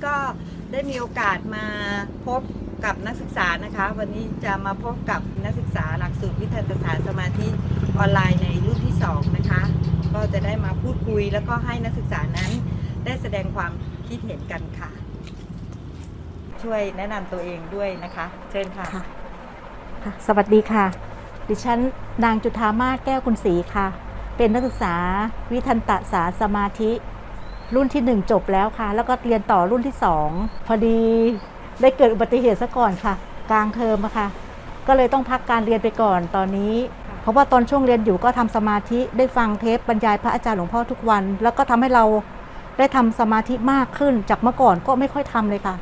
้ก็ได้มีโอกาสมาพบกับนักศึกษานะคะ วันนี้จะมาพบกับนักศึกษาหลักสูตรวิทยาศาสตร์สมาธิออนไลน์ในรุ่นที่สองนะคะ ก็จะได้มาพูดคุยแล้วก็ให้นักศึกษานั้นได้แสดงความคิดเห็นกันค่ะ ช่วยแนะนำตัวเองด้วยนะคะ เชิญค่ะ ค่ะค่ะสวัสดีค่ะ ดิฉันนางจุธามาศแก้วคุณศรีค่ะ เป็นนักศึกษาวิทันตศาสตร์สมาธิ รุ่นที่ 1 จบแล้วค่ะ แล้วก็เรียนต่อรุ่นที่ 2 พอดีได้เกิดอุบัติเหตุซะก่อนค่ะ กลางเทอมอะค่ะ ก็เลยต้องพักการเรียนไปก่อนตอนนี้ค่ะเพราะว่าตอนช่วงเรียนอยู่ก็ทำสมาธิได้ฟังเทปบรรยายพระอาจารย์หลวงพ่อทุกวัน แล้วก็ทำให้เราได้ทำสมาธิมากขึ้นจากเมื่อก่อนก็ไม่ค่อยทำเลยค่ะ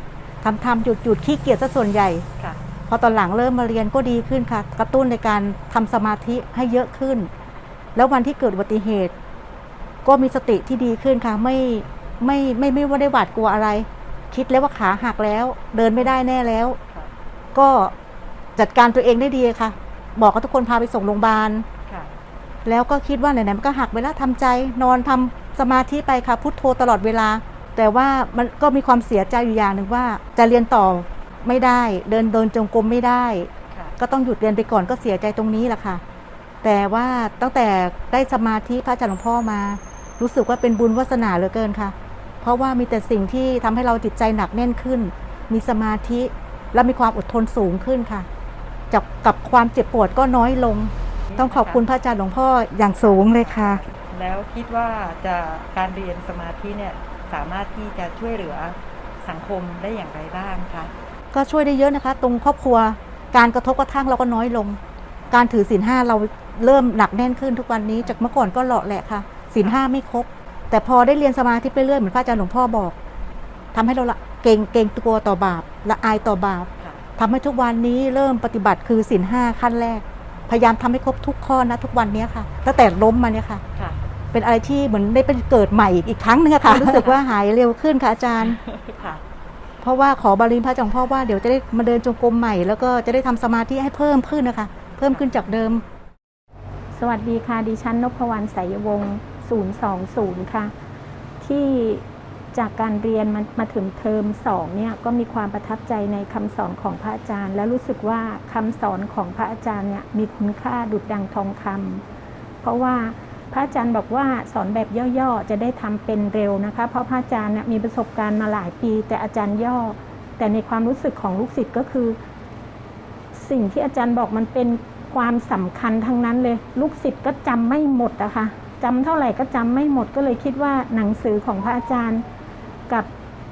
ทำทำหยุดหยุดขี้เกียจซะส่วนใหญ่ค่ะพอตอนหลังเริ่มมาเรียนก็ดีขึ้นค่ะ กระตุ้นในการทำสมาธิให้เยอะขึ้น แล้ววันที่เกิดอุบัติเหตุ ก็มีสติที่ดีขึ้นค่ะไม่ไม่ไม่ไม่ว่าได้หวาดกลัวอะไร คิดแล้วว่าขาหักแล้ว เดินไม่ได้แน่แล้วค่ะก็จัดการตัวเองได้ดีค่ะ บอกกับทุกคนพาไปส่งโรงพยาบาลค่ะแล้วก็คิดว่าไหนๆมันก็หักไปแล้วทำใจ นอนทำสมาธิไปค่ะพุทโธตลอดเวลา แต่ว่ามันก็มีความเสียใจอยู่อย่างหนึ่งว่า จะเรียนต่อไม่ได้ เดินเดินจงกรมไม่ได้ค่ะก็ต้องหยุดเรียนไปก่อนก็เสียใจตรงนี้แหละค่ะ แต่ว่าตั้งแต่ได้สมาธิพระอาจารย์หลวงพ่อมา รู้สึกว่าเป็นบุญวาสนาเหลือเกินค่ะ เพราะว่ามีแต่สิ่งที่ทำให้เราจิตใจหนักแน่นขึ้น มีสมาธิและมีความอดทนสูงขึ้นค่ะจากกับความเจ็บปวดก็น้อยลง ต้องขอบคุณพระอาจารย์หลวงพ่ออย่างสูงเลยค่ะ แล้วคิดว่าจะการเรียนสมาธิเนี่ยสามารถที่จะช่วยเหลือสังคมได้อย่างไรบ้างคะก็ช่วยได้เยอะนะคะ ตรงครอบครัวการกระทบกระทั่งเราก็น้อยลง การถือศีลห้าเราเริ่มหนักแน่นขึ้นทุกวันนี้จากเมื่อก่อนก็เหลาะแหละค่ะ ศีลห้าไม่ครบ แต่พอได้เรียนสมาธิไปเรื่อยเหมือนพระอาจารย์หลวงพ่อบอกทำให้เราละเก่งเก่งตัวต่อบาปละอายต่อบาปค่ะทำให้ทุกวันนี้เริ่มปฏิบัติคือศีลห้าขั้นแรก พยายามทำให้ครบทุกข้อนะ ทุกวันนี้ค่ะตั้งแต่ล้มมาเนี่ยค่ะค่ะเป็นอะไรที่เหมือนได้เป็นเกิดใหม่อีกครั้งหนึงอะค่ะรู้สึกว่าหายเร็วขึ้นค่ะอาจารย์ค่ะเพราะว่าขอบาลีพระอาจารย์หลวงพ่อว่าเดี๋ยวจะได้มาเดินจงกรมใหม่ แล้วก็จะได้ทำสมาธิให้เพิ่มขึ้นนะคะ เพิ่มขึ้นจากเดิม สวัสดีค่ะดิฉันนพวรรณสายวงศ์ 020 ค่ะ ที่จากการเรียนมามาถึงเทอม2เนี่ยก็มีความประทับใจในคำสอนของพระอาจารย์ และรู้สึกว่าคำสอนของพระอาจารย์เนี่ยมีคุณค่าดุจดังทองคำเพราะว่าพระอาจารย์บอกว่าสอนแบบย่อๆจะได้ทำเป็นเร็วนะคะ เพราะพระอาจารย์เนี่ยมีประสบการณ์มาหลายปี แต่อาจารย์ย่อ แต่ในความรู้สึกของลูกศิษย์ก็คือ สิ่งที่อาจารย์บอกมันเป็นความสำคัญทั้งนั้นเลย ลูกศิษย์ก็จำไม่หมดอะคะ จำเท่าไหร่ก็จำไม่หมดก็เลยคิดว่าหนังสือของพระอาจารย์ กับ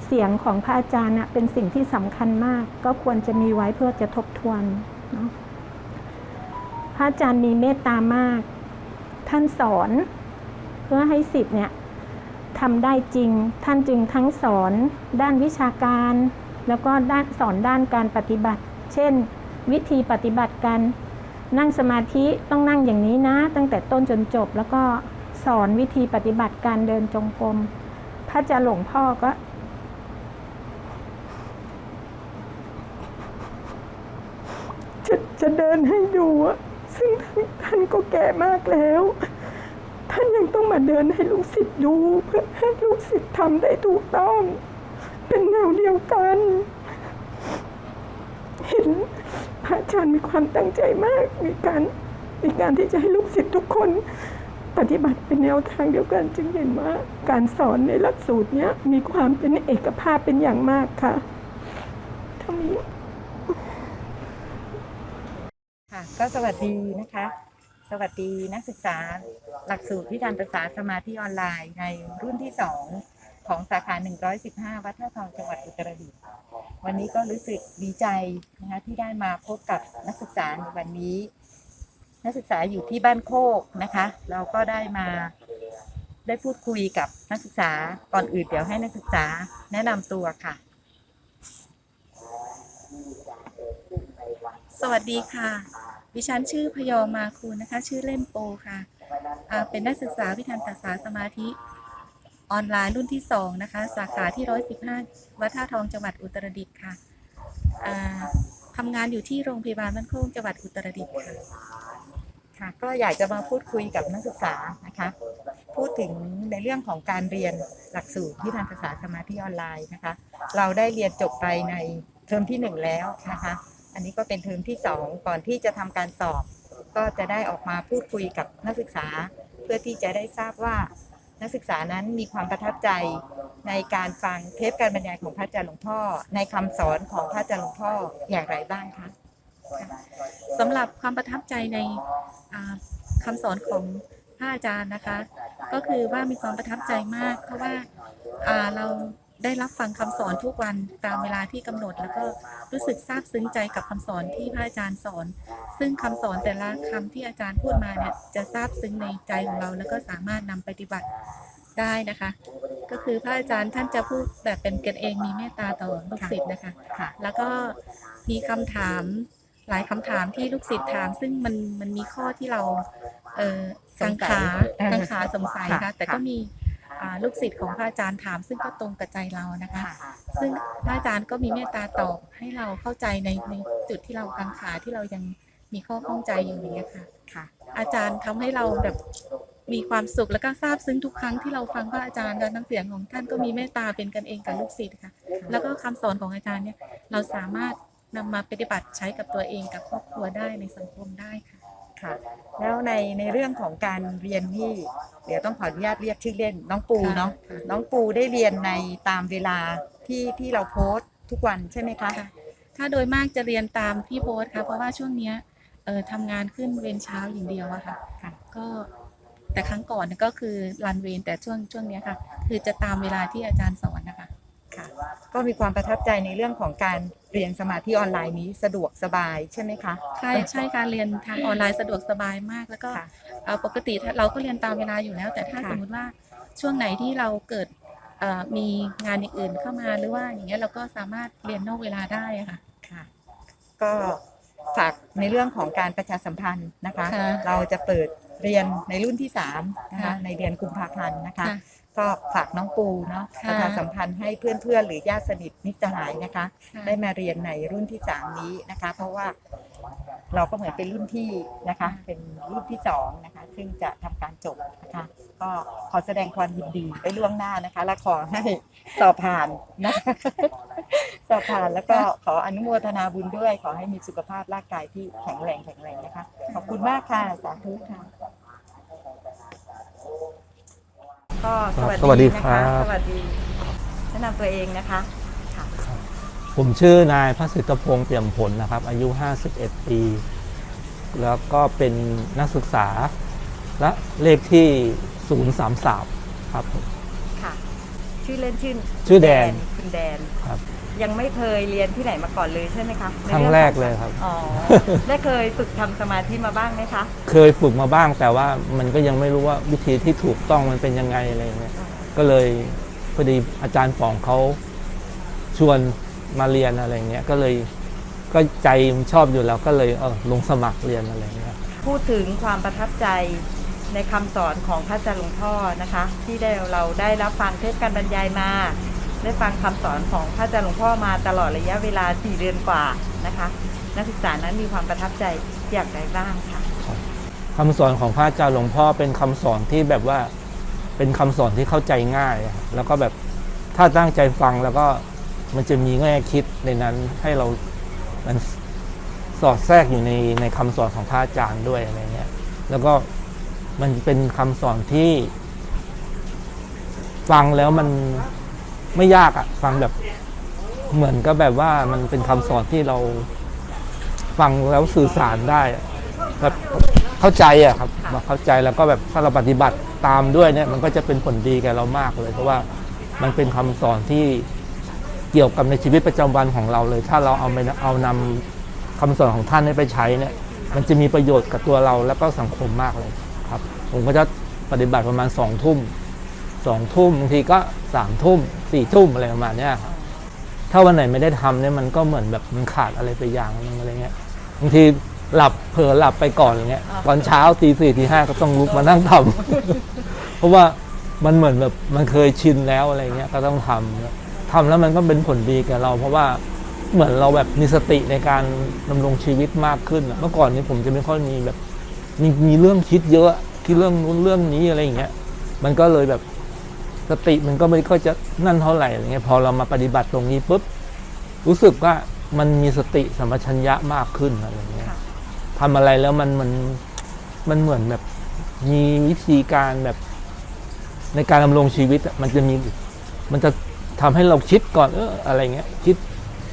เสียงของพระอาจารย์เป็นสิ่งที่สำคัญมาก ก็ควรจะมีไว้เพื่อจะทบทวนเนาะพระอาจารย์มีเมตตามาก ท่านสอนเพื่อให้สิทธิ์เนี่ยทำได้จริง ท่านจึงทั้งสอนด้านวิชาการ แล้วก็ด้านสอนด้านการปฏิบัติ เช่น วิธีปฏิบัติการนั่งสมาธิต้องนั่งอย่างนี้นะ ตั้งแต่ต้นจนจบแล้วก็ สอนวิธีปฏิบัติการเดินจงกรมพระจาหลวงพ่อก็ จะจะเดินให้ดูซึ่งท่านก็แก่มากแล้ว ท่านยังต้องมาเดินให้ลูกศิษย์ดู เพื่อให้ลูกศิษย์ทำได้ถูกต้อง เป็นแนวเดียวกัน เห็นพระอาจารย์มีความตั้งใจมากในการในการที่จะให้ลูกศิษย์ทุกคน ปฏิบัติเป็นแนวทางเดียวกันจึงเห็นว่าการสอนในหลักสูตรนี้มีความเป็นเอกภาพเป็นอย่างมากค่ะเท่านี้ค่ะก็สวัสดีนะคะ สวัสดีนักศึกษาหลักสูตรวิธานภาษาสมาธิออนไลน์ในรุ่นที่2ของสาขา 115 วัดท่าทองจังหวัดอุตรดิตถ์วันนี้ก็รู้สึกดีใจนะคะที่ได้มาพบกับนักศึกษาในวันนี้ นักศึกษาอยู่ที่บ้านโคกนะคะ เราก็ได้มาได้พูดคุยกับนักศึกษาก่อนอื่นเดี๋ยวให้นักศึกษาแนะนำตัวค่ะ สวัสดีค่ะ ดิฉันชื่อพยอมมาคูนะคะ ชื่อเล่นโปค่ะอ่าเป็นนักศึกษาวิทยาศาสตร์สมาธิออนไลน์รุ่นที่ 2 นะคะ สาขาที่ 115 วัดท่าทองจังหวัดอุตรดิตถ์ค่ะทำงานอยู่ที่โรงพยาบาลบ้านโค้งจังหวัดอุตรดิตถ์ค่ะ ค่ะก็อยากจะมาพูดคุยกับนักศึกษานะคะ พูดถึงในเรื่องของการเรียนหลักสูตรที่ทางภาษาสมาธิออนไลน์นะคะ เราได้เรียนจบไปในเทอมที่หนึ่งแล้วนะคะ อันนี้ก็เป็นเทอมที่สองก่อนที่จะทำการสอบ ก็จะได้ออกมาพูดคุยกับนักศึกษา เพื่อที่จะได้ทราบว่านักศึกษานั้นมีความประทับใจในการฟังเทปการบรรยายของพระอาจารย์หลวงพ่อ ในคำสอนของพระอาจารย์หลวงพ่ออย่างไรบ้างคะ สำหรับความประทับใจในอ่าคำสอนของพระอาจารย์นะคะ ก็คือว่ามีความประทับใจมาก เพราะว่าอ่าเราได้รับฟังคำสอนทุกวันตามเวลาที่กำหนด แล้วก็รู้สึกซาบซึ้งใจกับคำสอนที่พระอาจารย์สอน ซึ่งคำสอนแต่ละคำที่อาจารย์พูดมาเนี่ยจะซาบซึ้งในใจของเรา แล้วก็สามารถนำไปปฏิบัติได้นะคะ ก็คือพระอาจารย์ท่านจะพูดแบบเป็นกันเองมีเมตตาต่อลูกศิษย์นะคะค่ะแล้วก็มีคำถาม หลายคำถามที่ลูกศิษย์ถาม ซึ่งมันมันมีข้อที่เราเออสกังงสัยขาเออกังขาสงสัยค่ะค่ะแต่ก็ค่ะมีอ่าลูกศิษย์ของพระอาจารย์ถาม ซึ่งก็ตรงกับใจเรานะคะค่ะซึ่งพระอาจารย์ก็มีเมตตาตอบให้เราเข้าใจในในจุดที่เรากังขาที่เรายังมีข้อข้องใจอยู่อย่างเงี้ยค่ะค่ะ อาจารย์ทำให้เราแบบมีความสุขแล้วก็ซาบซึ้งทุกครั้งที่เราฟังพระอาจารย์และน้ำเสียงของท่านก็มีเมตตาเป็นกันเองกับลูกศิษย์ค่ะ แล้วก็คำสอนของอาจารย์เนี่ยเราสามารถ นำมาปฏิบัติใช้กับตัวเองกับครอบครัวได้ในสังคมได้ค่ะ ค่ะ แล้วในในเรื่องของการเรียนนี่เดี๋ยวต้องขออนุญาตเรียกชื่อเล่น น้องปูค่ะเนาะค่ะน้องปูได้เรียนในตามเวลาที่ที่เราโพสต์ทุกวันใช่ไหมคะค่ะ ถ้าโดยมากจะเรียนตามที่โพสต์ค่ะ เพราะว่าช่วงเนี้ยเออทำงานขึ้นเวรเช้าอย่างเดียวอะค่ะ ค่ะ ก็แต่ครั้งก่อนเนี่ยก็คือรันเวรแต่ช่วงช่วงเนี้ยค่ะ คือจะตามเวลาที่อาจารย์สอนนะคะค่ะก็มีความประทับใจในเรื่องของการ เรียนสมาธิออนไลน์นี้สะดวกสบายใช่ไหมคะ ใช่ใช่การเรียนทางออนไลน์สะดวกสบายมากแล้วก็ค่ะเอ่อปกติถ้าเราก็เรียนตามเวลาอยู่แล้ว แต่ถ้าค่ะ สมมติว่าช่วงไหนที่เราเกิดเอ่อมีงานอย่างอื่นเข้ามาหรือว่าอย่างเงี้ยเราก็สามารถเรียนนอกเวลาได้อะค่ะ ค่ะก็ฝากในเรื่องของการประชาสัมพันธ์นะคะ ค่ะเราจะเปิดเรียนในรุ่นที่สามนะคะค่ะ ในเดือนกุมภาพันธ์นะคะ ค่ะ ก็ฝากน้องปูเนาะค่ะประชาสัมพันธ์ให้เพื่อนๆ หรือญาติสนิทมิตรสหายนะคะค่ะได้มาเรียนในรุ่นที่สามนี้นะคะ เพราะว่าเราก็เหมือนเป็นรุ่นที่นะคะ เป็นรุ่นที่สองนะคะ ซึ่งจะทำการจบนะคะ ก็ขอแสดงความยินดีไปล่วงหน้านะคะ และขอให้สอบผ่านนะคะสอบผ่านแล้วก็ขออนุโมทนาบุญด้วย ขอให้มีสุขภาพร่างกายที่แข็งแรงแข็งแรงนะคะ ขอบคุณมากค่ะ สาธุค่ะ ก็สวัสสวัสดีดีนะครัคะบสวัสดีแนะนำตัวเองนะคะค่ะผมชื่อนายพระสิทธพงษ์เปี่ยมผลนะครับ อายุ 51 ปี แล้วก็เป็นนักศึกษาและเลขที่ 033 ครับผมค่ะ ชื่อเล่นชื่อชื่อแดนคุณแดนครับ ยังไม่เคยเรียนที่ไหนมาก่อนเลยใช่ไหมคะในครั้งอแรกเลยครับ อ๋อ ได้เคยฝึกทำสมาธิมาบ้างไหมคะ เคยฝึกมาบ้างแต่ว่ามันก็ยังไม่รู้ว่าวิธีที่ถูกต้องมันเป็นยังไงอะไรเงี้ยก็เลยพอดีอาจารย์ป๋องเขาชวนมาเรียนอะไรเงี้ยก็เลยก็ใจชอบอยู่แล้วก็เลยเออลงสมัครเรียนอะไรเงี้ย พูดถึงความประทับใจในคำสอนของพระอาจารย์หลวงพ่อนะคะ ที่ได้เราได้รับฟังเทศการบรรยายมา ได้ฟังคำสอนของพระอาจารย์หลวงพ่อมาตลอดระยะเวลา 4 เดือนกว่านะคะ นักศึกษานั้นมีความประทับใจอย่างไรบ้างคะคำสอนของพระอาจารย์หลวงพ่อเป็นคำสอนที่แบบว่าเป็นคำสอนที่เข้าใจง่าย แล้วก็แบบถ้าตั้งใจฟังแล้วก็มันจะมีแง่คิดในนั้นให้เรา มันสอดแทรกอยู่ในในคำสอนของพระอาจารย์ด้วยอะไรเงี้ย แล้วก็มันเป็นคำสอนที่ ฟังแล้วมัน ไม่ยากอะฟังแบบเหมือนก็แบบว่ามันเป็นคำสอนที่เราฟังแล้วสื่อสารได้แบบเข้าใจอะครับเข้าใจแล้วก็แบบถ้าเราปฏิบัติตามด้วยเนี่ย มันก็จะเป็นผลดีแก่เรามากเลย เพราะว่ามันเป็นคำสอนที่เกี่ยวกับในชีวิตประจำวันของเราเลย ถ้าเราเอาไปเอานำคำสอนของท่านไปใช้เนี่ย มันจะมีประโยชน์กับตัวเราแล้วก็สังคมมากเลยครับ ผมก็จะปฏิบัติประมาณสองทุ่ม สองทุ่มบางทีก็สามทุ่มสี่ทุ่มอะไรประมาณเนี้ยครับถ้าวันไหนไม่ได้ทำเนี่ยมันก็เหมือนแบบมันขาดอะไรไปอย่างนึงอะไรเงี้ยบางทีหลับเผลอหลับไปก่อนอะไรเงี้ยตอนเช้าตีสี่ตีห้าก็ต้องลุกมานั่งทำเพราะว่ามันเหมือนแบบมันเคยชินแล้วอะไรเงี้ยก็ต้องทำทำแล้วมันก็เป็นผลดีแก่เรา เพราะว่าเหมือนเราแบบมีสติในการดำรงชีวิตมากขึ้นอะเมื่อก่อนนี้ผมจะไม่ค่อยมีแบบมีมีเรื่องคิดเยอะคิดเรื่องนู้นเรื่องนี้อะไรอย่างเงี้ย มันก็เลยแบบ สติมันก็ไม่ค่อยจะนั่นเท่าไหร่อะไรเงี้ยพอเรามาปฏิบัติตรงนี้ปุ๊บรู้สึกว่ามันมีสติสัมปชัญญะมากขึ้นอะไรเงี้ยค่ะทำอะไรแล้วมันมันมันเหมือนแบบมีวิธีการแบบในการดำรงชีวิตอะมันจะมีมันจะทำให้เราคิดก่อนเอออะไรเงี้ยคิด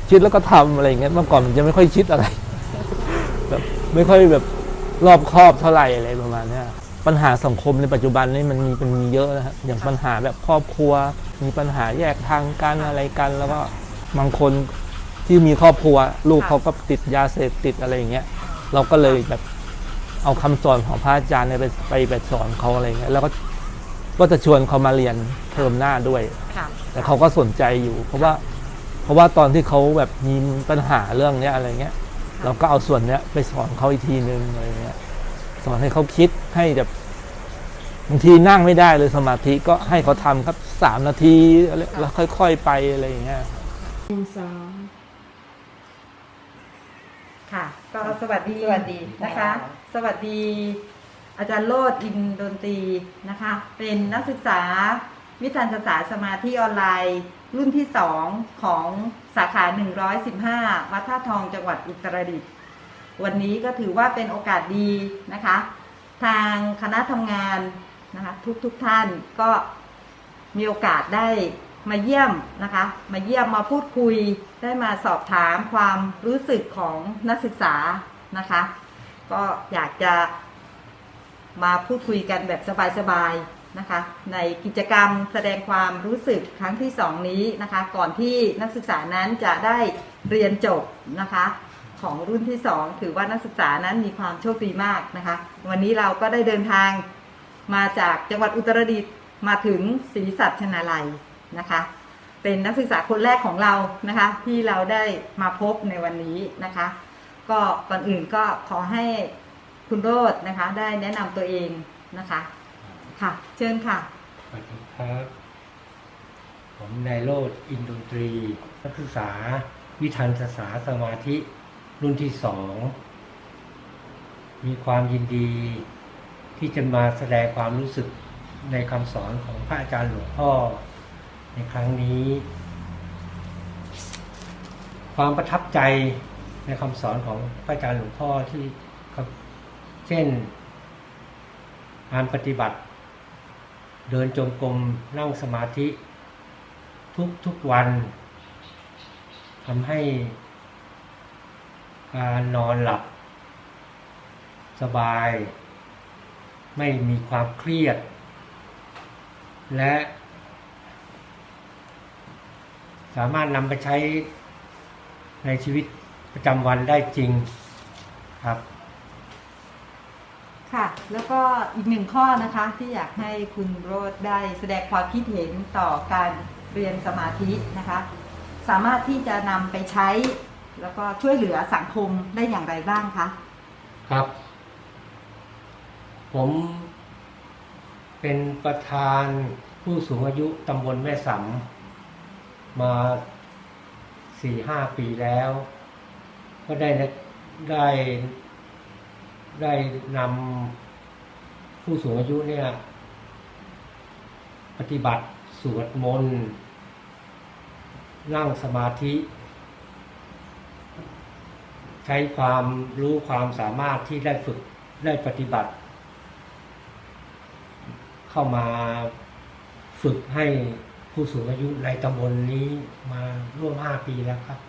คิดแล้วก็ทำอะไรเงี้ยเมื่อก่อนมันจะไม่ค่อยคิดอะไรแบบไม่ค่อยแบบรอบคอบเท่าไหร่อะไรประมาณเนี้ย ปัญหาสังคมในปัจจุบันนี่มันมีเป็นมีเยอะนะฮะอย่างปัญหาแบบครอบครัว มีปัญหาแยกทางกันอะไรกัน แล้วก็บางคนที่มีครอบครัว ลูกค่ะเขาก็ติดยาเสพติดอะไรอย่างเงี้ยเราก็เลยแบบเอาคำสอนของพระอาจารย์เนี่ยไปไปไปสอนเขาอะไรเงี้ยแล้วก็ก็จะชวนเขามาเรียนเทอมหน้าด้วยค่ะแต่เขาก็สนใจอยู่ เพราะว่า เพราะว่าตอนที่เขาแบบมีปัญหาเรื่องเนี้ยอะไรเงี้ย เราก็เอาส่วนเนี้ยไปสอนเขาอีกทีนึงอะไรเงี้ย สอนให้เขาคิดให้แบบบางทีนั่งไม่ได้เลยสมาธิก็ให้เขาทำครับสามนาทีอะไรแล้วค่อย ๆ ไปอะไรอย่างเงี้ยค่ะก็สวัสดีสวัสดีนะคะ สวัสดี อาจารย์โลดอินดนตรีนะคะ เป็นนักศึกษาวิทยาศาสตร์สมาธิออนไลน์ รุ่นที่สองของสาขา 115 วัดท่าทองจังหวัดอุตรดิตถ์ วันนี้ก็ถือว่าเป็นโอกาสดีนะคะ ทางคณะทำงานนะคะทุกทุกท่านก็มีโอกาสได้มาเยี่ยมนะคะ มาเยี่ยมมาพูดคุยได้มาสอบถามความรู้สึกของนักศึกษานะคะ ก็อยากจะมาพูดคุยกันแบบสบายๆนะคะ ในกิจกรรมแสดงความรู้สึกครั้งที่สองนี้นะคะ ก่อนที่นักศึกษานั้นจะได้เรียนจบนะคะ ของรุ่นที่สองถือว่านักศึกษานั้นมีความโชคดีมากนะคะ วันนี้เราก็ได้เดินทางมาจากจังหวัดอุตรดิตถ์มาถึงศรีสัชนาลัยนะคะ เป็นนักศึกษาคนแรกของเรานะคะ ที่เราได้มาพบในวันนี้นะคะ ก็ก่อนอื่นก็ขอให้คุณโรจน์นะคะ ได้แนะนำตัวเองนะคะค่ะ เชิญค่ะสวัสดีครับ ผมนายโรดอินดนตรี นักศึกษาวิทันศาสาสมาธิ รุ่นที่สอง มีความยินดีที่จะมาแสดงความรู้สึกในคำสอนของพระอาจารย์หลวงพ่อ ในครั้งนี้ ความประทับใจในคำสอนของพระอาจารย์หลวงพ่อที่เช่นการปฏิบัติ เดินจงกรมนั่งสมาธิ ทุกทุกวันทำให้ การนอนหลับ สบาย ไม่มีความเครียด และ สามารถนำไปใช้ในชีวิตประจำวันได้จริงครับ ค่ะ แล้วก็อีกหนึ่งข้อนะคะที่อยากให้คุณโรดได้แสดงความคิดเห็นต่อการเรียนสมาธินะคะ สามารถที่จะนำไปใช้ แล้วก็ช่วยเหลือสังคมได้อย่างไรบ้างคะ ครับ ผมเป็นประธานผู้สูงอายุตำบลแม่สำมาสี่ห้าปีแล้ว ก็ได้ได้ได้นำผู้สูงอายุเนี่ย ปฏิบัติสวดมนต์นั่งสมาธิ ใช้ความรู้ความสามารถที่ได้ฝึกได้ปฏิบัติ เข้ามาฝึกให้ผู้สูงอายุในตำบลนี้มาร่วมห้าปีแล้วครับ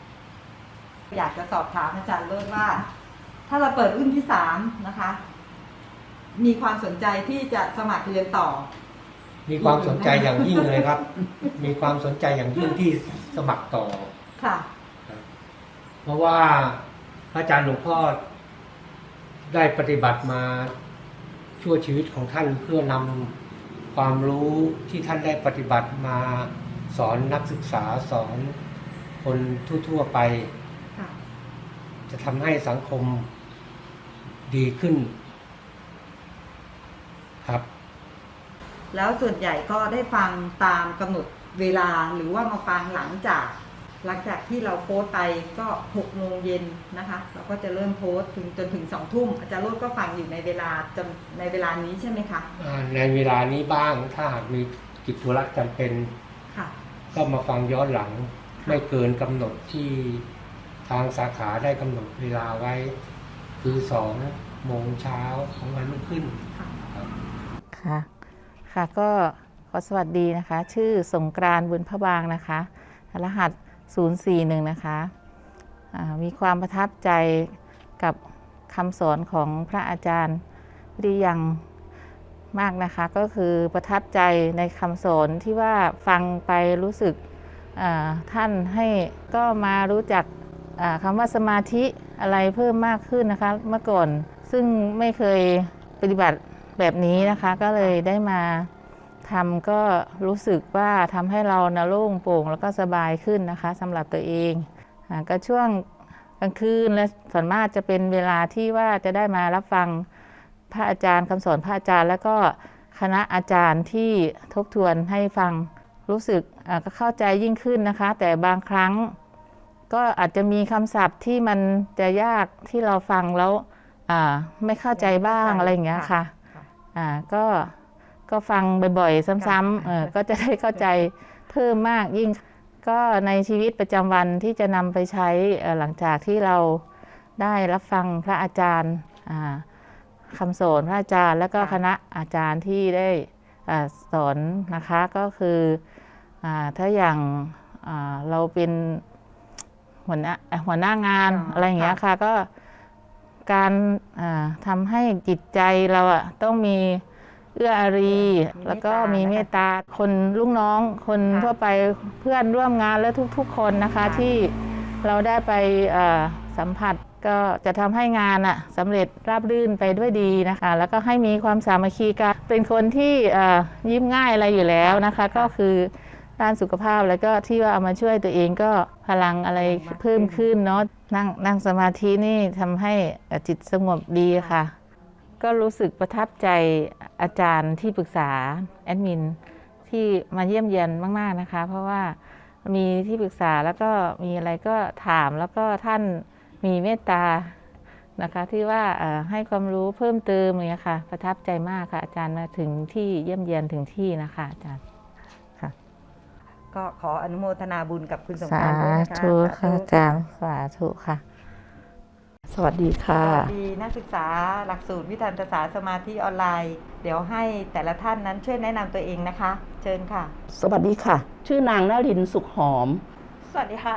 อยากจะสอบถามอาจารย์โรดว่า ถ้าเราเปิดรุ่นที่สามนะคะ มีความสนใจที่จะสมัครเรียนต่อ มีความสนใจอย่างยิ่งเลยครับ มีความสนใจอย่างยิ่งที่สมัครต่อค่ะ เพราะว่าพ ระอาจารย์หลวงพ่อได้ปฏิบัติมาชั่วชีวิตของท่านเพื่อนำความรู้ที่ท่านได้ปฏิบัติมาสอนนักศึกษาสอนคนทั่วๆไปค่ะจะทำให้สังคมดีขึ้น ครับ แล้วส่วนใหญ่ก็ได้ฟังตามกำหนดเวลาหรือว่ามาฟังหลังจาก หลังจากที่เราโพสต์ไปก็6โมงเย็นนะคะ เราก็จะเริ่มโพสต์ถึงจนถึง2ทุ่มอาจารย์โรดก็ฟังอยู่ในเวลาจำในเวลานี้ใช่ไหมคะอ่าในเวลานี้บ้างถ้าหากมีกิจธุระจำเป็น ค่ะ ก็มาฟังย้อนหลัง ไม่เกินกำหนดที่ทางสาขาได้กำหนดเวลาไว้ คือสองโมงเช้าของวันรุ่งขึ้น ค่ะ ค่ะก็ขอสวัสดีนะคะ ชื่อสงกรานต์บุญพระบางนะคะ รหัส 041 นะคะมีความประทับใจกับคำสอนของพระอาจารย์วิริยังมากนะคะ ก็คือประทับใจในคำสอนที่ว่าฟังไปรู้สึกท่านให้ก็มารู้จักคำว่าสมาธิอะไรเพิ่มมากขึ้นนะคะ เมื่อก่อนซึ่งไม่เคยปฏิบัติแบบนี้นะคะ ก็เลยได้มา ทำก็รู้สึกว่าทำให้เรานะโล่งโปร่งแล้วก็สบายขึ้นนะคะสำหรับตัวเองอก็ช่วงกลางคืนและส่วนมากจะเป็นเวลาที่ว่าจะได้มารับฟังพระอาจารย์คำสอนพระอาจารย์ แล้วก็คณะอาจารย์ที่ทบทวนให้ฟังรู้สึกก็เข้าใจยิ่งขึ้นนะคะ แต่บางครั้ง ก็อาจจะมีคำศัพท์ที่มันจะยากที่เราฟังแล้วไม่เข้าใจบ้างอะไรอย่างเงี้ยค่ะคะอ่าก็ ก็ฟังบ่อยๆ ซ้ำๆเออก็จะได้เข้าใจเพิ่มมากยิ่งก็ในชีวิตประจำวันที่จะนำไปใช้เอ่อหลังจากที่เราได้รับฟังพระอาจารย์อ่าคำสอนพระอาจารย์ แล้วก็ค่ะคณะอาจารย์ที่ได้อ่าสอนนะคะก็คืออาถ้าอย่างอ่าเราเป็นหัวหน้าหัวหน้างานอ๋อออะไรอย่างเงี้ยค่ะก็การอ่าทำให้จิตใจเราอะต้องมี เอื้ออารี แล้วก็มีเมตตาคนลูกน้องคนค่ะทั่วไปเพื่อนร่วมงานและทุกๆ คนนะคะค่ะที่เราได้ไปเอ่อสัมผัสก็จะทำให้งานอะสำเร็จราบรื่นไปด้วยดีนะคะ แล้วก็ให้มีความสามัคคีกันเป็นคนที่เอ่อยิ้มง่ายอะไรอยู่แล้วนะคะ ก็คือด้านสุขภาพแล้วก็ที่ว่าเอามาช่วยตัวเองก็พลังอะไรเพิ่มขึ้นเนาะนั่งนั่งสมาธินี่ทำให้เอ่อจิตสงบดีค่ะ ก็รู้สึกประทับใจอาจารย์ที่ปรึกษาแอดมินที่มาเยี่ยมเยียนมาก ๆนะคะ เพราะว่ามีที่ปรึกษาแล้วก็มีอะไรก็ถามแล้วก็ท่านมีเมตตานะคะ ที่ว่าเอ่อให้ความรู้เพิ่มเติมอย่างเงี้ยค่ะ ประทับใจมากค่ะ อาจารย์มาถึงที่เยี่ยมเยียนถึงที่นะคะอาจารย์ก็ขออนุโมทนาบุญกับคุณสงกสารานต์ด้วยนะคะธุสาค่ะธุอาจารย์สาธุค่ะ สวัสดีค่ะ สวัสดีนักศึกษาหลักสูตรวิทันตศาสตร์สมาธิออนไลน์ เดี๋ยวให้แต่ละท่านนั้นช่วยแนะนำตัวเองนะคะ เชิญค่ะ สวัสดีค่ะ ชื่อนางนรินทร์สุขหอม สวัสดีค่ะ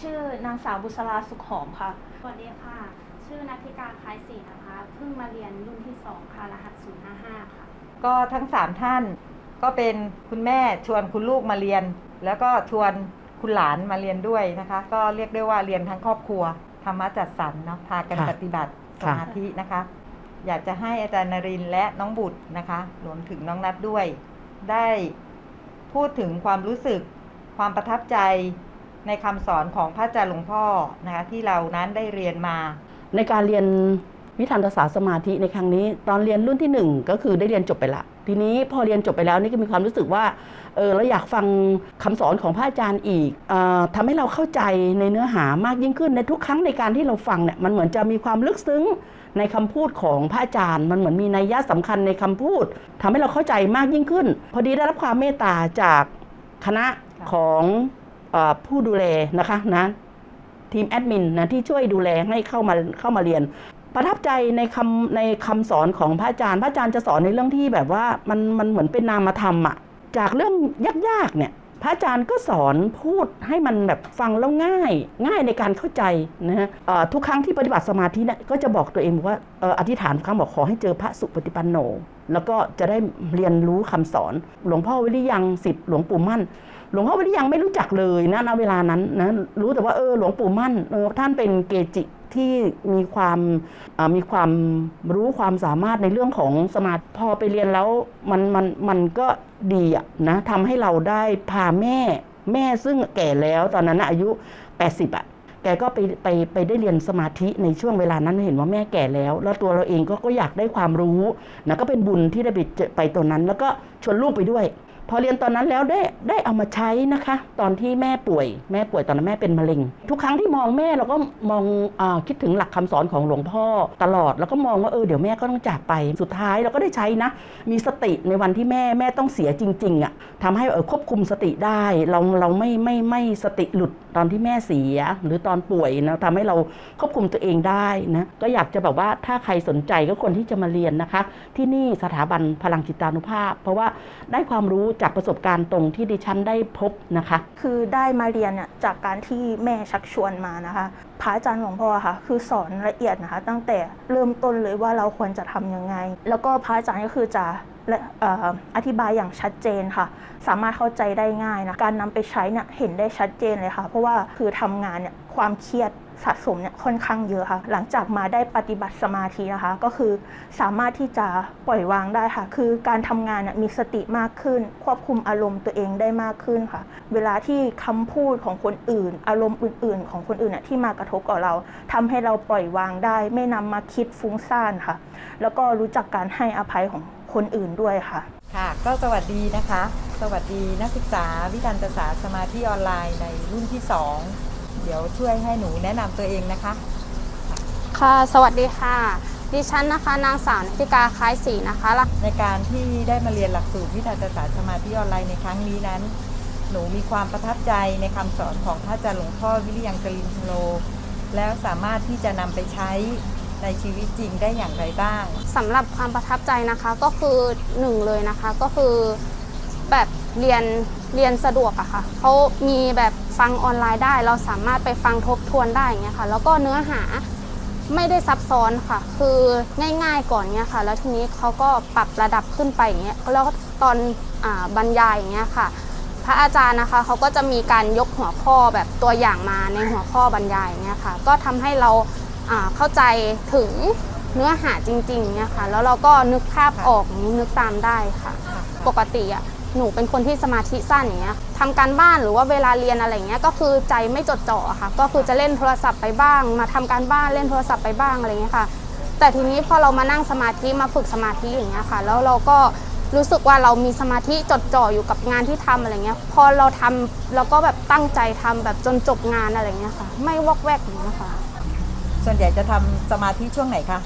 ชื่อนางสาวบุษราสุขหอมค่ะ สวัสดีค่ะ ชื่อนัทธิกาคล้ายศรีนะคะ เพิ่งมาเรียนรุ่นที่ 2 ค่ะ รหัส 055 ค่ะ ก็ทั้งสามท่าน ก็เป็นคุณแม่ชวนคุณลูกมาเรียน แล้วก็ชวนคุณหลานมาเรียนด้วยนะคะ ก็เรียกได้ว่าเรียนทั้งครอบครัวธ รรมะจัดสรรเนาะพากันค่ะปฏิบัติสค่ะมาธินะคะ อยากจะให้อาจารย์นรินทร์และน้องบุตรนะคะรวมถึงน้องนัดด้วย ได้พูดถึงความรู้สึกความประทับใจในคำสอนของพระอาจารย์หลวงพ่อนะคะที่เรานั้นได้เรียนมา ในการเรียนวิทันตศาสตร์สมาธิในครั้งนี้ ตอนเรียนรุ่นที่หนึ่งก็คือได้เรียนจบไปละ ทีนี้พอเรียนจบไปแล้วนี่ก็มีความรู้สึกว่า เออเราอยากฟังคำสอนของพระอาจารย์อีกออทำให้เราเข้าใจในเนื้อหามากยิ่งขึ้นในทุกครั้งในการที่เราฟังเนี่ยมันเหมือนจะมีความลึกซึ้งในคำพูดของพระอาจารย์ มันเหมือนมีนัยยะสำคัญในคำพูดทำให้เราเข้าใจมากยิ่งขึ้น พอดีได้รับความเมตตาจากคณะของออผู้ดูแลนะคะนะทีมแอดมินนะที่ช่วยดูแลให้เข้ามาเข้ามาเรียน ประทับใจในคำในคำสอนของพระอาจารย์ พระอาจารย์จะสอนในเรื่องที่แบบว่ามันมันเหมือนเป็นนามธรรมอะ จากเรื่องยากๆเนี่ยพระอาจารย์ก็สอนพูดให้มันแบบฟังแล้วง่าย ง่ายในการเข้าใจนะฮะทุกครั้งที่ปฏิบัติสมาธิเนี่ยก็จะบอกตัวเองว่าอ่ออธิษฐานทุกครั้งบอกขอให้เจอพระสุปฏิปันโน แล้วก็จะได้เรียนรู้คำสอน หลวงพ่อวิริยังสิทธิ์หลวงปู่มั่น หลวงพ่อวิริยังไม่รู้จักเลยนะณเวลานั้นนะรู้แต่ว่าเออหลวงปู่มั่นเออท่านเป็นเกจิ ที่มีความมีความรู้ความสามารถในเรื่องของสมาธิพอไปเรียนแล้วมันมันมันก็ดีอะนะทำให้เราได้พาแม่แม่ซึ่งแก่แล้วตอนนั้นอายุ 80อะแกก็ไปไปไปได้เรียนสมาธิในช่วงเวลานั้นเห็นว่าแม่แก่แล้ว แล้วตัวเราเองก็ก็อยากได้ความรู้นะก็เป็นบุญที่ได้ไปเจอไปตรงนั้น แล้วก็ชวนลูกไปด้วย พอเรียนตอนนั้นแล้วได้ได้เอามาใช้นะคะ ตอนที่แม่ป่วย แม่ป่วยตอนนั้นแม่เป็นมะเร็ง ทุกครั้งที่มองแม่เราก็มองอคิดถึงหลักคำสอนของหลวงพ่อตลอด แล้วก็มองว่าเออเดี๋ยวแม่ก็ต้องจากไปสุดท้ายเราก็ได้ใช้นะ มีสติในวันที่แม่แม่ต้องเสียจริงๆอะ่ะทำให้เออควบคุมสติได้ เราเราไม่ไม่ไม่สติหลุดตอนที่แม่เสีย หรือตอนป่วยนะทำให้เราควบคุมตัวเองได้นะก็อยากจะแบบว่าถ้าใครสนใจก็ควรที่จะมาเรียนนะคะ ที่นี่สถาบันพลังจิตานุภาพ เพราะว่าได้ความรู้จากประสบการณ์ตรงที่ดิฉันได้พบนะคะ คือได้มาเรียนเนี่ยจากการที่แม่ชักชวนมานะคะพระอาจารย์หลวงพ่อค่ะ คือสอนละเอียดนะคะ ตั้งแต่เริ่มต้นเลยว่าเราควรจะทำยังไง แล้วก็พระอาจารย์ก็คือจะและอธิบายอย่างชัดเจนค่ะ สามารถเข้าใจได้ง่ายนะ การนำไปใช้เนี่ยเห็นได้ชัดเจนเลยค่ะ เพราะว่าคือทำงานเนี่ยความเครียด สะสมเนี่ยค่อนข้างเยอะค่ะ หลังจากมาได้ปฏิบัติสมาธินะคะ ก็คือสามารถที่จะปล่อยวางได้ค่ะ คือการทำงานเนี่ยมีสติมากขึ้น ควบคุมอารมณ์ตัวเองได้มากขึ้นค่ะ เวลาที่คำพูดของคนอื่น อารมณ์อื่น ๆ ของคนอื่นเนี่ยที่มากระทบกับเราทำให้เราปล่อยวางได้ ไม่นำมาคิดฟุ้งซ่านค่ะ แล้วก็รู้จักการให้อภัยของคนอื่นด้วยค่ะ ค่ะ ก็สวัสดีนะคะ สวัสดีนักศึกษาวิทันตศาสตร์สมาธิออนไลน์ในรุ่นที่ 2 ดี๋ยวช่วยให้หนูแนะนำตัวเองนะคะ ค่ะ สวัสดีค่ะ ดิฉันนะคะนางสาวนิติกาคล้ายศรีนะคะในการที่ได้มาเรียนหลักสูตรวิทันตศาสตร์สมาธิออนไลน์ในครั้งนี้นั้น หนูมีความประทับใจในคำสอนของพระอาจารย์หลวงพ่อวิริยังกลินทโล แล้วสามารถที่จะนำไปใช้ในชีวิตจริงได้อย่างไรบ้าง สำหรับความประทับใจนะคะก็คือหนึ่งเลยนะคะก็คือแบบ เรียนเรียนสะดวกอะค่ะเขามีแบบฟังออนไลน์ได้ เราสามารถไปฟังทบทวนได้อย่างเงี้ยค่ะ แล้วก็เนื้อหาไม่ได้ซับซ้อนค่ะ คือง่ายๆก่อนเนี้ยค่ะ แล้วทีนี้เขาก็ปรับระดับขึ้นไปอย่างเงี้ยแล้วตอนอาบรรยายอย่างเงี้ยค่ะ พระอาจารย์นะคะเขาก็จะมีการยกหัวข้อแบบตัวอย่างมาในหัวข้อบรรยายอย่างเงี้ยค่ะ ก็ทำให้เราเข้าใจถึงเนื้อหาจริงๆเนี่ยค่ะ แล้วเราก็นึกภาพออกนึกตามได้ค่ะ ปกติอะ หนูเป็นคนที่สมาธิสั้นอย่างเงี้ยทำการบ้านหรือว่าเวลาเรียนอะไรเงี้ยก็คือใจไม่จดจ่ออะค่ะ ก็คือจะเล่นโทรศัพท์ไปบ้าง มาทำการบ้านเล่นโทรศัพท์ไปบ้างอะไรเงี้ยค่ะ แต่ทีนี้พอเรามานั่งสมาธิมาฝึกสมาธิอย่างเงี้ยค่ะ แล้วเราก็รู้สึกว่าเรามีสมาธิจดจ่ออยู่กับงานที่ทำอะไรเงี้ย พอเราทำเราก็แบบตั้งใจทำแบบจนจบงานอะไรเงี้ยค่ะ ไม่วอกแวกอย่างเงี้ยค่ะ ส่วนใหญ่จะทำสมาธิช่วงไหนคะ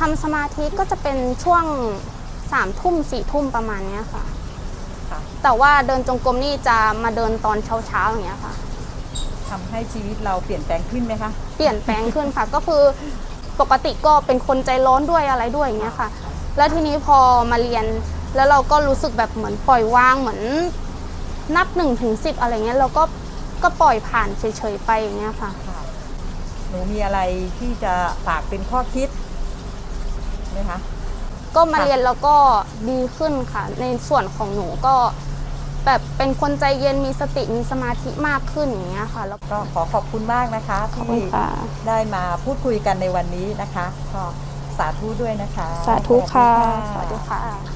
ทำสมาธิก็จะเป็นช่วงสามทุ่มสี่ทุ่มประมาณเนี้ยค่ะค่ะ แต่ว่าเดินจงกรมนี่จะมาเดินตอนเช้าๆอย่างเงี้ยค่ะ ทำให้ชีวิตเราเปลี่ยนแปลงขึ้นไหมคะ เปลี่ยนแปลงขึ้นค่ะ ก็คือปกติก็เป็นคนใจร้อนด้วยอะไรด้วยอย่างเงี้ยค่ะ แล้วทีนี้พอมาเรียนแล้วเราก็รู้สึกแบบเหมือนปล่อยวางเหมือน นับหนึ่งถึงสิบอะไรเงี้ยเราก็ก็ปล่อยผ่านเฉยๆไปอย่างเงี้ยค่ะ ค่ะ หนูมีอะไรที่จะฝากเป็นข้อคิดไหมคะ ก็มาค่ะเรียนแล้วก็ดีขึ้นค่ะ ในส่วนของหนูก็ แบบเป็นคนใจเย็นมีสติมีสมาธิมากขึ้นอย่างเงี้ยค่ะ แล้วก็ก็ขอขอบคุณมากนะคะขอบที่คุณค่ะ ได้มาพูดคุยกันในวันนี้นะคะ ก็สาธุด้วยนะคะ สาธุค่ะสสวัวัสสดีดีค่ะ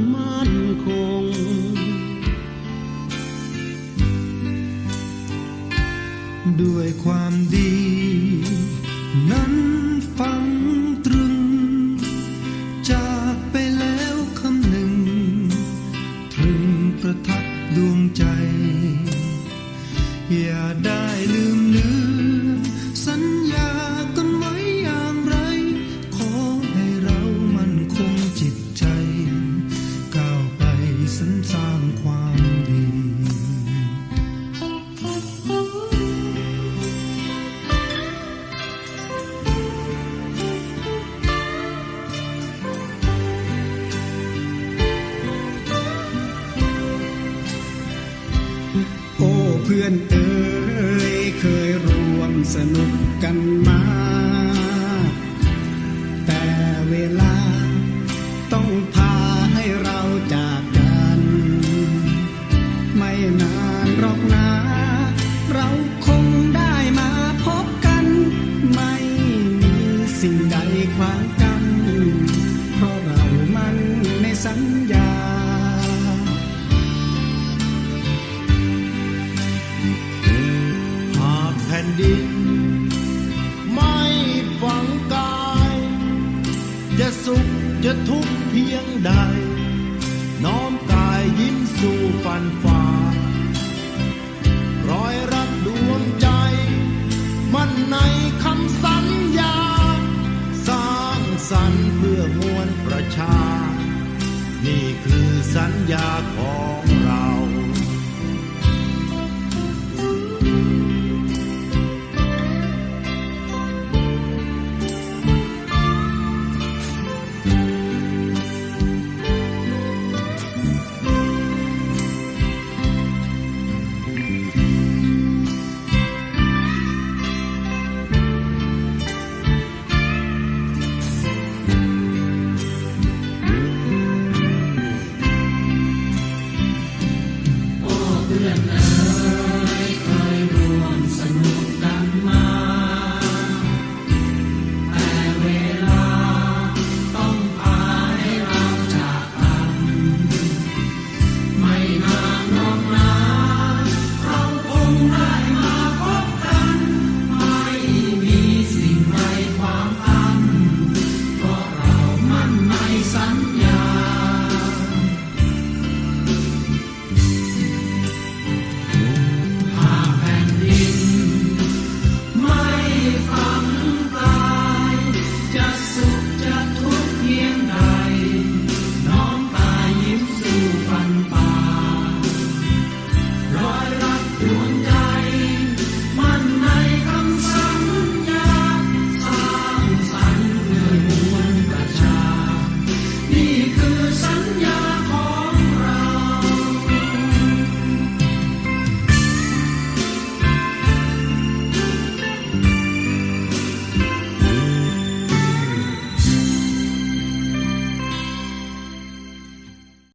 น ด้วยความดี